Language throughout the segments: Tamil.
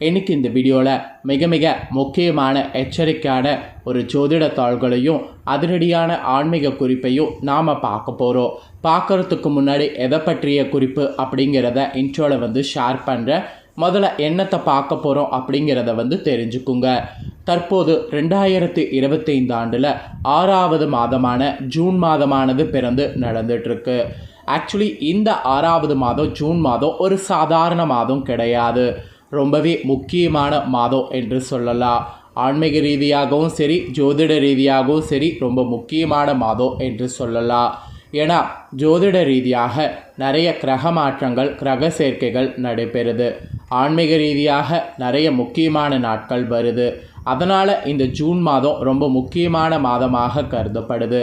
இன்னைக்கு இந்த வீடியோவில் மிக மிக முக்கியமான எச்சரிக்கையான ஒரு ஜோதிட தாள்களையும் அதிரடியான ஆன்மீக குறிப்பையும் நாம் பார்க்க போகிறோம் பார்க்கறதுக்கு முன்னாடி எதை பற்றிய குறிப்பு அப்படிங்கிறத இன்ட்ரோவில் வந்து ஷேர் பண்ணுறேன் முதல்ல என்னத்தை பார்க்க போகிறோம் அப்படிங்கிறத வந்து தெரிஞ்சுக்குங்க. தற்போது ரெண்டாயிரத்தி இருபத்தைந்து ஆண்டில் ஆறாவது மாதமான ஜூன் மாதமானது பிறந்து நடந்துட்டுருக்கு. ஆக்சுவலி இந்த ஆறாவது மாதம் ஜூன் மாதம் ஒரு சாதாரண மாதம் கிடையாது. ரொம்பவே முக்கியமான மாதம் என்று சொல்லலாம். ஆன்மீக ரீதியாகவும் சரி ஜோதிட ரீதியாகவும் சரி ரொம்ப முக்கியமான மாதம் என்று சொல்லலாம். ஏன்னா ஜோதிட ரீதியாக நிறைய கிரக மாற்றங்கள் கிரக சேர்க்கைகள் நடைபெறுது. ஆன்மீக ரீதியாக நிறைய முக்கியமான நாட்கள் வருது. அதனால் இந்த ஜூன் மாதம் ரொம்ப முக்கியமான மாதமாக கருதப்படுது.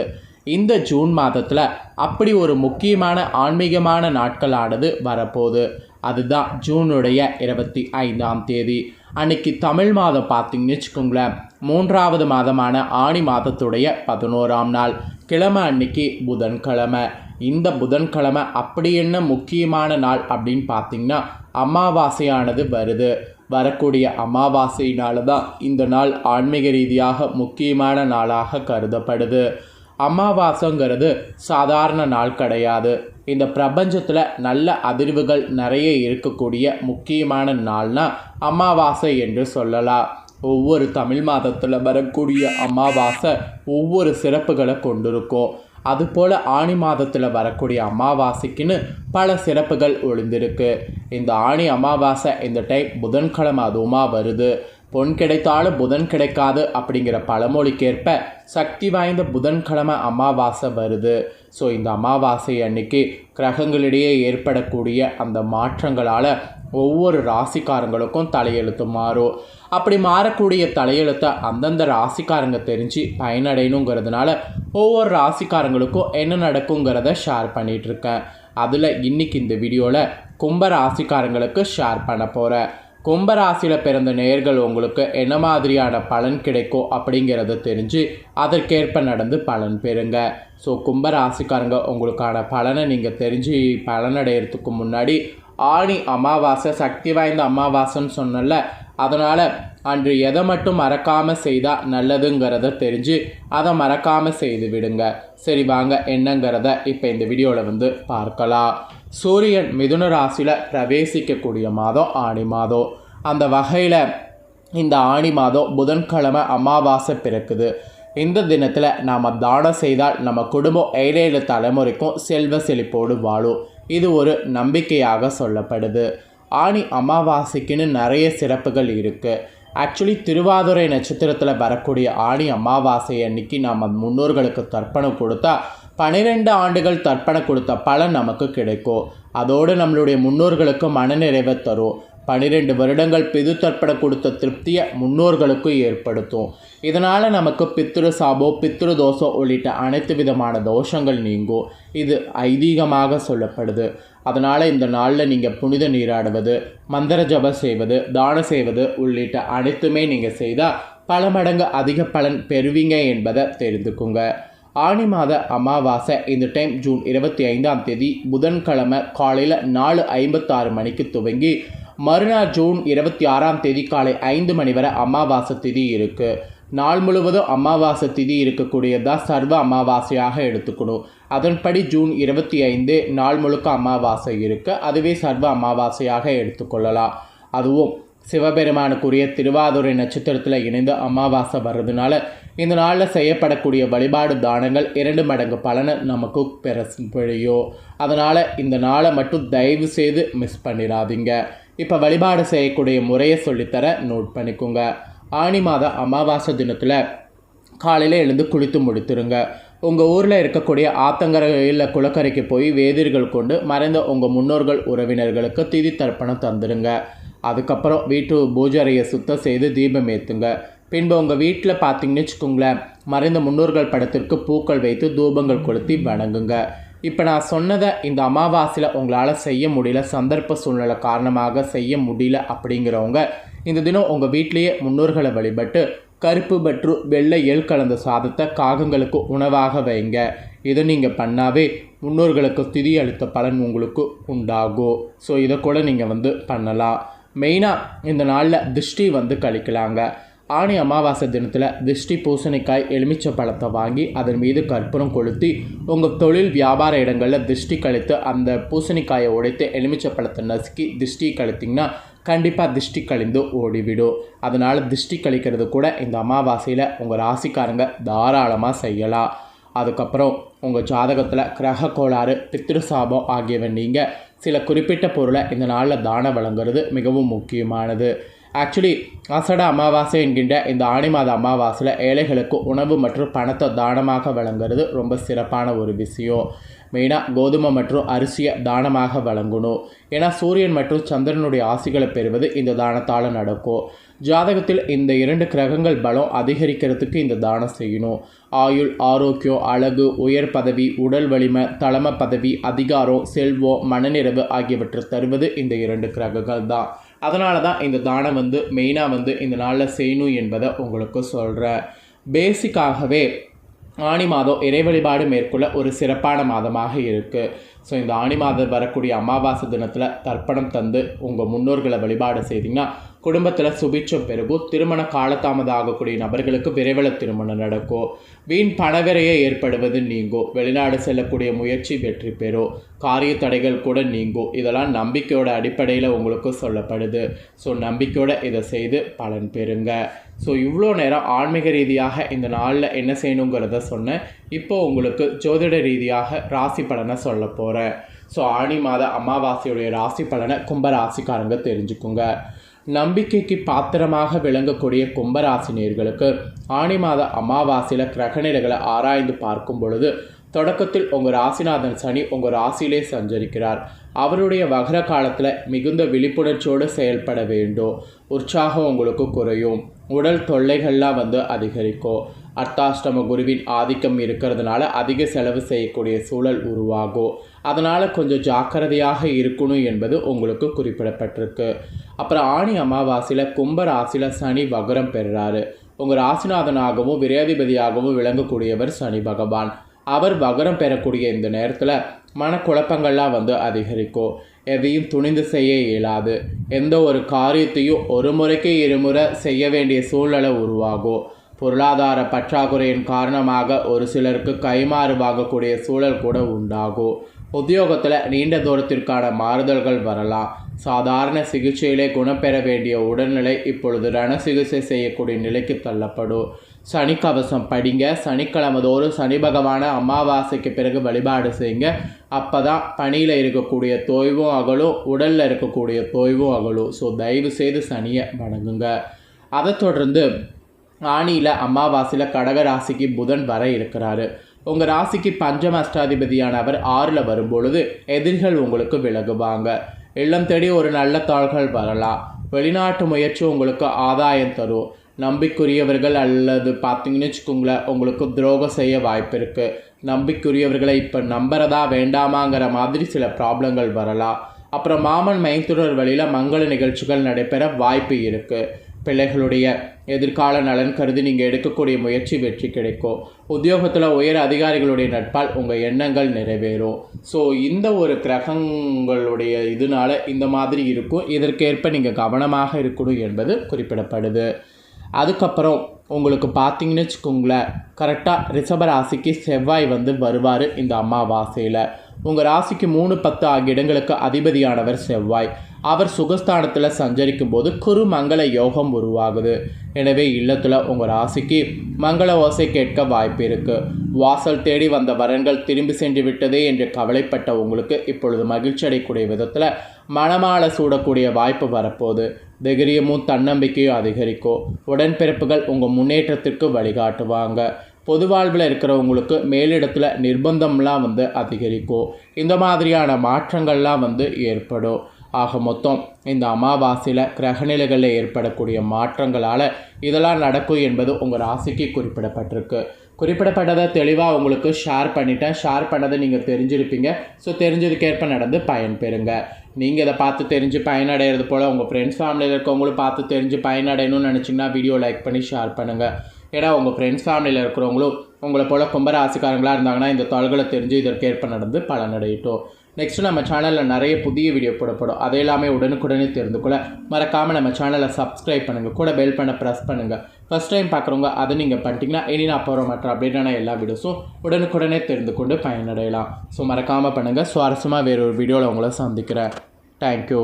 இந்த ஜூன் மாதத்தில் அப்படி ஒரு முக்கியமான ஆன்மீகமான நாட்களானது வரப்போகுது. அதுதான் ஜூனுடைய இருபத்தி ஐந்தாம் தேதி. அன்னைக்கு தமிழ் மாதம் பார்த்தீங்கன்னு வச்சுக்கோங்களேன். மூன்றாவது மாதமான ஆணி மாதத்துடைய பதினோராம் நாள். கிழமை அன்னைக்கு புதன்கிழமை. இந்த புதன்கிழமை அப்படி என்ன முக்கியமான நாள் அப்படின்னு பார்த்தீங்கன்னா அமாவாசையானது வருது. வரக்கூடிய அமாவாசையினால தான் இந்த நாள் ஆன்மீக ரீதியாக முக்கியமான நாளாக கருதப்படுது. அமாவாசைங்கிறது சாதாரண நாள் கிடையாது. இந்த பிரபஞ்சத்தில் நல்ல அதிர்வுகள் நிறைய இருக்கக்கூடிய முக்கியமான நாள்னா அமாவாசை என்று சொல்லலாம். ஒவ்வொரு தமிழ் மாதத்தில் வரக்கூடிய அமாவாசை ஒவ்வொரு சிறப்புகளை கொண்டிருக்கும். அதுபோல் ஆணி மாதத்தில் வரக்கூடிய அமாவாசைக்குன்னு பல சிறப்புகள் ஒளிந்திருக்கு. இந்த ஆணி அமாவாசை இந்த டைம் புதன்கிழமை அதுவுமா வருது. பொன் கிடைத்தாலும் புதன் கிடைக்காது அப்படிங்கிற பழமொழிக்கேற்ப சக்தி வாய்ந்த புதன்கிழமை அமாவாசை வருது. ஸோ இந்த அமாவாசை அன்னைக்கு கிரகங்களிடையே ஏற்படக்கூடிய அந்த மாற்றங்களால் ஒவ்வொரு ராசிக்காரங்களுக்கும் தலையெழுத்து மாறும். அப்படி மாறக்கூடிய தலையெழுத்தை அந்தந்த ராசிக்காரங்க தெரிஞ்சு பயனடையணுங்கிறதுனால ஒவ்வொரு ராசிக்காரங்களுக்கும் என்ன நடக்குங்கிறத ஷேர் பண்ணிகிட்ருக்கேன் அதில் இன்றைக்கி இந்த வீடியோவில் கும்ப ராசிக்காரங்களுக்கு ஷேர் பண்ண போகிறேன் கும்பராசியில் பிறந்த நேர்கள் உங்களுக்கு என்ன மாதிரியான பலன் கிடைக்கும் அப்படிங்கிறத தெரிஞ்சு அதற்கேற்ப நடந்து பலன் பெறுங்க. ஸோ கும்பராசிக்காரங்க உங்களுக்கான பலனை நீங்கள் தெரிஞ்சு பலனடைகிறதுக்கு முன்னாடி ஆணி அமாவாசை சக்தி வாய்ந்த அமாவாசைன்னு சொன்னல அதனால் அன்று எதை மட்டும் மறக்காமல் செய்தால் நல்லதுங்கிறத தெரிஞ்சு அதை மறக்காமல் செய்து விடுங்க. சரி வாங்க என்னங்கிறத இப்போ இந்த வீடியோவில் வந்து பார்க்கலாம். சூரியன் மிதுன ராசியில் பிரவேசிக்கக்கூடிய மாதம் ஆணி மாதம். அந்த வகையில் இந்த ஆணி மாதம் புதன்கிழமை அமாவாசை பிறக்குது. இந்த தினத்தில் நாம் தானம் செய்தால் நம்ம குடும்பம் ஏழேழு தலைமுறைக்கும் செல்வ செழிப்போடு வாழும். இது ஒரு நம்பிக்கையாக சொல்லப்படுது. ஆணி அமாவாசைக்குன்னு நிறைய சிறப்புகள் இருக்குது ஆக்சுவலி திருவாதுரை நட்சத்திரத்தில் வரக்கூடிய ஆணி அமாவாசை அன்னைக்கு நாம் முன்னோர்களுக்கு தர்ப்பணம் கொடுத்தா பன்னிரெண்டு ஆண்டுகள் தர்ப்பணம் கொடுத்த பலன் நமக்கு கிடைக்கும். அதோடு நம்மளுடைய முன்னோர்களுக்கு மனநிறைவை தரும். பன்னிரெண்டு வருடங்கள் பிது தர்ப்பண கொடுத்த திருப்தியை முன்னோர்களுக்கும் ஏற்படுத்தும். இதனால் நமக்கு பித்ரு சாபோ பித்ரு தோஷம் உள்ளிட்ட அனைத்து விதமான தோஷங்கள் நீங்கும். இது ஐதீகமாக சொல்லப்படுது. அதனால் இந்த நாளில் நீங்கள் புனித நீராடுவது மந்திர ஜபம் செய்வது தானம் செய்வது உள்ளிட்ட அனைத்துமே நீங்கள் செய்தால் பல மடங்கு அதிக பலன் பெறுவீங்க என்பதை தெரிந்துக்குங்க. ஆணி மாத அமாவாசை இந்த டைம் ஜூன் இருபத்தி ஐந்தாம் தேதி புதன்கிழமை காலையில் நாலு ஐம்பத்தாறு மணிக்கு துவங்கி மறுநாள் ஜூன் இருபத்தி ஆறாம் தேதி காலை ஐந்து மணி வரை அமாவாசை திதி இருக்குது நாள் முழுவதும் அமாவாசை திதி இருக்கக்கூடியதாக சர்வ அமாவாசையாக எடுத்துக்கணும். அதன்படி ஜூன் இருபத்தி ஐந்து நாள் முழுக்க அமாவாசை இருக்குது அதுவே சர்வ அமாவாசையாக எடுத்துக்கொள்ளலாம். அதுவும் சிவபெருமானுக்குரிய திருவாதுரை நட்சத்திரத்தில் இணைந்து அமாவாசை வர்றதுனால இந்த நாளில் செய்யப்படக்கூடிய வழிபாடு தானங்கள் இரண்டு மடங்கு பலனை நமக்கு பெற பிழையோ அதனால் இந்த நாளை மட்டும் தயவு செய்து மிஸ் பண்ணிடாதீங்க. இப்போ வழிபாடு செய்யக்கூடிய முறையை சொல்லித்தர நோட் பண்ணிக்கோங்க. ஆணி மாத அமாவாசை தினத்தில் காலையில் எழுந்து குளித்து முடித்துருங்க. உங்கள் ஊரில் இருக்கக்கூடிய ஆத்தங்கரையில் குளக்கரைக்கு போய் வேதிர்கள் கொண்டு மறைந்த உங்கள் முன்னோர்கள் உறவினர்களுக்கு திதி தர்ப்பணம் தந்துடுங்க அதுக்கப்புறம் வீட்டு பூஜரையை சுத்தம் செய்து தீபம் ஏற்றுங்க பின்பு உங்கள் வீட்டில் பார்த்தீங்கன்னு வச்சுக்கோங்களேன் மறைந்த முன்னோர்கள் படத்திற்கு பூக்கள் வைத்து தூபங்கள் கொளுத்தி வணங்குங்க. இப்போ நான் சொன்னதை இந்த அமாவாசையில் உங்களால் செய்ய முடியல சந்தர்ப்ப சூழ்நிலை காரணமாக செய்ய முடியல அப்படிங்கிறவங்க இந்த தினம் உங்கள் வீட்டிலேயே முன்னோர்களை வழிபட்டு கருப்பு மற்றும் வெள்ளை எள் கலந்த சாதத்தை காகங்களுக்கு உணவாக வைங்க. இதை நீங்கள் பண்ணாவே முன்னோர்களுக்கு திதி அளித்த பலன் உங்களுக்கு உண்டாகும். ஸோ இதை கூட நீங்கள் வந்து பண்ணலாம். மெயினாக இந்த நாளில் திருஷ்டி வந்து கழிக்கலாங்க. ஆணி அமாவாசை தினத்தில் திருஷ்டி பூசணிக்காய் எலுமிச்சை பழத்தை வாங்கி அதன் மீது கற்பூரம் கொளுத்தி உங்கள் தொழில் வியாபார இடங்களில் திருஷ்டி கழித்து அந்த பூசணிக்காயை உடைத்து எலுமிச்சை பழத்தை நசுக்கி திருஷ்டி கழித்திங்கன்னா கண்டிப்பாக திருஷ்டி கழிந்து ஓடிவிடும். அதனால் திருஷ்டி கழிக்கிறது கூட இந்த அமாவாசையில் உங்கள் ராசிக்காரங்க தாராளமாக செய்யலாம். அதுக்கப்புறம் உங்கள் ஜாதகத்தில் கிரக கோளாறு பித்திரு சாபம் ஆகியவை நீங்கள் சில குறிப்பிட்ட பொருளை இந்த நாளில் தானம் வழங்குறது மிகவும் முக்கியமானது. ஆக்சுவலி அசட அமாவாசை என்கின்ற இந்த ஆணி மாத அமாவாசையில் ஏழைகளுக்கு உணவு மற்றும் பணத்தை தானமாக வழங்குறது ரொம்ப சிறப்பான ஒரு விஷயம். மெயினாக கோதுமை மற்றும் அரிசியை தானமாக வழங்கணும். ஏன்னா சூரியன் மற்றும் சந்திரனுடைய ஆசிகளை பெறுவது இந்த தானத்தால் நடக்கும். ஜாதகத்தில் இந்த இரண்டு கிரகங்கள் பலம் அதிகரிக்கிறதுக்கு இந்த தானம் செய்யணும். ஆயுள் ஆரோக்கியம் அழகு உயர் பதவி உடல் வலிமை தலைமை பதவி அதிகாரம் செல்வம் மனநிறைவு ஆகியவற்றை தருவது இந்த இரண்டு கிரகங்கள் தான் அதனால தான் இந்த தானம் வந்து மெயினாக வந்து இந்த நாளில் செய்யணும் என்பதை உங்களுக்கு சொல்கிறேன் பேசிக்காகவே ஆணி மாதம் இறை வழிபாடு மேற்கொள்ள ஒரு சிறப்பான மாதமாக இருக்குது ஸோ இந்த ஆணி மாதம் வரக்கூடிய அமாவாசை தினத்தில் தர்ப்பணம் தந்து உங்கள் முன்னோர்களை வழிபாடு செய்தீங்கன்னா குடும்பத்தில் சுபிட்சம் பெருகும் திருமண காலதாமதம் ஆகக்கூடிய நபர்களுக்கு விரைவில் திருமணம் நடக்கும். வீண் பணவிரையை ஏற்படுவது நீங்கும். வெளிநாடு செல்லக்கூடிய முயற்சி வெற்றி பெறும். காரிய தடைகள் கூட நீங்கும். இதெல்லாம் நம்பிக்கையோட அடிப்படையில் உங்களுக்கு சொல்லப்படுது. ஸோ நம்பிக்கையோட இதை செய்து பலன் பெறுங்க. ஸோ இவ்வளோ நேரம் ஆன்மீக ரீதியாக இந்த நாளில் என்ன செய்யணுங்கிறத சொன்னேன். இப்போ உங்களுக்கு ஜோதிட ரீதியாக ராசி பலனை சொல்ல போகிறேன் ஸோ ஆணி மாத அமாவாசையுடைய ராசி பலனை கும்பராசிக்காரங்க தெரிஞ்சுக்குங்க. நம்பிக்கைக்கு பாத்திரமாக விளங்கக்கூடிய கும்பராசினியர்களுக்கு ஆணி மாத அமாவாசையில் கிரகநிலைகளை ஆராய்ந்து பார்க்கும் பொழுது தொடக்கத்தில் உங்கள் ராசிநாதன் சனி உங்கள் ராசியிலே சஞ்சரிக்கிறார். அவருடைய வகர காலத்தில் மிகுந்த விழிப்புணர்ச்சியோடு செயல்பட வேண்டும். உற்சாகம் உங்களுக்கு குறையும். உடல் தொல்லைகள்லாம் வந்து அதிகரிக்கும். அர்த்தாஷ்டம குருவின் ஆதிக்கம் இருக்கிறதுனால அதிக செலவு செய்யக்கூடிய சூழல் உருவாகும் அதனால் கொஞ்சம் ஜாக்கிரதையாக இருக்கணும் என்பது உங்களுக்கு குறிப்பிடப்பட்டிருக்கு. அப்புறம் ஆணி அமாவாசையில் கும்ப ராசியில் சனி வகரம் பெறுறாரு. உங்கள் ராசிநாதனாகவும் விரையாதிபதியாகவும் விளங்கக்கூடியவர் சனி பகவான். அவர் வகரம் பெறக்கூடிய இந்த நேரத்தில் மனக்குழப்பங்கள்லாம் வந்து அதிகரிக்கும் எதையும் துணிந்து செய்ய இயலாது. எந்த ஒரு காரியத்தையும் ஒரு முறைக்கு இருமுறை செய்ய வேண்டிய சூழ்நிலை உருவாகும் பொருளாதார பற்றாக்குறையின் காரணமாக ஒரு சிலருக்கு கைமாறு வாங்கக்கூடிய சூழல் கூட உண்டாகும். உத்தியோகத்தில் நீண்ட தூரத்திற்கான மாறுதல்கள் வரலாம். சாதாரண சிகிச்சையிலே குணப்பெற வேண்டிய உடல்நிலை இப்பொழுது ரண சிகிச்சை செய்யக்கூடிய நிலைக்கு தள்ளப்படும். சனிக்கவசம் படிங்க. சனிக்கிழமதோறும் சனி பகவான அமாவாசைக்கு பிறகு வழிபாடு செய்யுங்க. அப்போ தான் பணியில் இருக்கக்கூடிய தொய்வும் அகலும் உடலில் இருக்கக்கூடிய தொய்வும் அகலும். ஸோ தயவு செய்து சனியை வணங்குங்க. அதை தொடர்ந்து ஆணியில் அமாவாசையில் கடக ராசிக்கு புதன் வர இருக்கிறாரு. உங்கள் ராசிக்கு பஞ்சம அஷ்டாதிபதியான அவர் ஆறில் வரும்பொழுது எதிரிகள் உங்களுக்கு விலகுவாங்க. இல்லம் தேடி ஒரு நல்ல தாள்கள் வரலாம். வெளிநாட்டு முயற்சி உங்களுக்கு ஆதாயம் தரும். நம்பிக்குரியவர்கள் அல்லது பார்த்தீங்கன்னு வச்சுக்கோங்களேன் உங்களுக்கு துரோகம் செய்ய வாய்ப்பு இருக்குது நம்பிக்குரியவர்களை இப்போ நம்புறதா வேண்டாமாங்கிற மாதிரி சில ப்ராப்ளங்கள் வரலாம். அப்புறம் மாமன் மைத்துரர் வழியில் மங்கள நிகழ்ச்சிகள் நடைபெற வாய்ப்பு இருக்குது பிள்ளைகளுடைய எதிர்கால நலன் கருதி நீங்கள் எடுக்கக்கூடிய முயற்சி வெற்றி கிடைக்கும். உத்தியோகத்தில் உயர் அதிகாரிகளுடைய நட்பால் உங்கள் எண்ணங்கள் நிறைவேறும். ஸோ இந்த ஒரு கிரகங்களுடைய இதனால் இந்த மாதிரி இருக்கும். இதற்கேற்ப நீங்கள் கவனமாக இருக்கணும் என்பது குறிப்பிடப்படுது. அதுக்கப்புறம் உங்களுக்கு பார்த்தீங்கன்னு வச்சுக்கோங்களேன் கரெக்டாக ரிஷப ராசிக்கு செவ்வாய் வந்து வருவார் இந்த அமாவாசையில். உங்கள் ராசிக்கு மூணு பத்து ஆகிய இடங்களுக்கு அதிபதியானவர் செவ்வாய். அவர் சுகஸ்தானத்தில் சஞ்சரிக்கும் போது குரு மங்கள யோகம் உருவாகுது. எனவே இல்லத்தில் உங்கள் ராசிக்கு மங்கள ஓசை கேட்க வாய்ப்பு இருக்குது வாசல் தேடி வந்த வரன்கள் திரும்பி சென்று விட்டதே என்று கவலைப்பட்ட உங்களுக்கு இப்பொழுது மகிழ்ச்சி அடையக்கூடிய விதத்தில் மனமால சூடக்கூடிய வாய்ப்பு வரப்போகுது. தைரியமும் தன்னம்பிக்கையும் அதிகரிக்கும் உடன்பிறப்புகள் உங்கள் முன்னேற்றத்திற்கு வழிகாட்டுவாங்க. பொது வாழ்வில் இருக்கிறவங்களுக்கு மேலிடத்தில் நிர்பந்தம்லாம் வந்து அதிகரிக்கும். இந்த மாதிரியான மாற்றங்கள்லாம் வந்து ஏற்படும். ஆக மொத்தம் இந்த அமாவாசையில் கிரகநிலைகளில் ஏற்படக்கூடிய மாற்றங்களால் இதெல்லாம் நடக்கும் என்பது உங்கள் ராசிக்கு குறிப்பிடப்பட்டிருக்கு. குறிப்பிடப்பட்டதை தெளிவாக உங்களுக்கு ஷேர் பண்ணிட்டேன். ஷேர் பண்ணதை நீங்கள் தெரிஞ்சிருப்பீங்க. ஸோ தெரிஞ்சதுக்கேற்ப நடந்து பயன்பெறுங்க நீங்கள் இதை பார்த்து தெரிஞ்சு பயனடைகிறது போல் உங்கள் ஃப்ரெண்ட்ஸ் ஃபேமிலியில் இருக்கவங்களும் பார்த்து தெரிஞ்சு பயனடையணும்னு நினச்சிங்கன்னா வீடியோ லைக் பண்ணி ஷேர் பண்ணுங்கள் ஏன்னா உங்கள் ஃப்ரெண்ட்ஸ் ஃபேமிலியில் இருக்கிறவங்களும் உங்களை போல் கும்பராசிக்காரங்களாக இருந்தாங்கன்னா இந்த தாள்களை தெரிஞ்சு இதற்கேற்ப நடந்து பலனடையிட்டோம் நெக்ஸ்ட்டு நம்ம சேனலில் நிறைய புதிய வீடியோ போடப்படும். அதை எல்லாமே உடனுக்குடனே தெரிந்து கொள்ள மறக்காமல் நம்ம சேனலை சப்ஸ்கிரைப் பண்ணுங்கள் கூட பெல் பண்ண ப்ரெஸ் பண்ணுங்கள் ஃபஸ்ட் டைம் பார்க்குறவங்க அதை நீங்கள் பண்ணிட்டீங்கன்னா இனி நான் போகிற மற்ற அப்படின்னா எல்லா வீடியோஸும் உடனுக்குடனே தெரிந்து கொண்டு பயனடையலாம். ஸோ மறக்காமல் பண்ணுங்கள் சுவாரஸ்யமாக வேறு ஒரு வீடியோவில் உங்களை சந்திக்கிறேன். தேங்க்யூ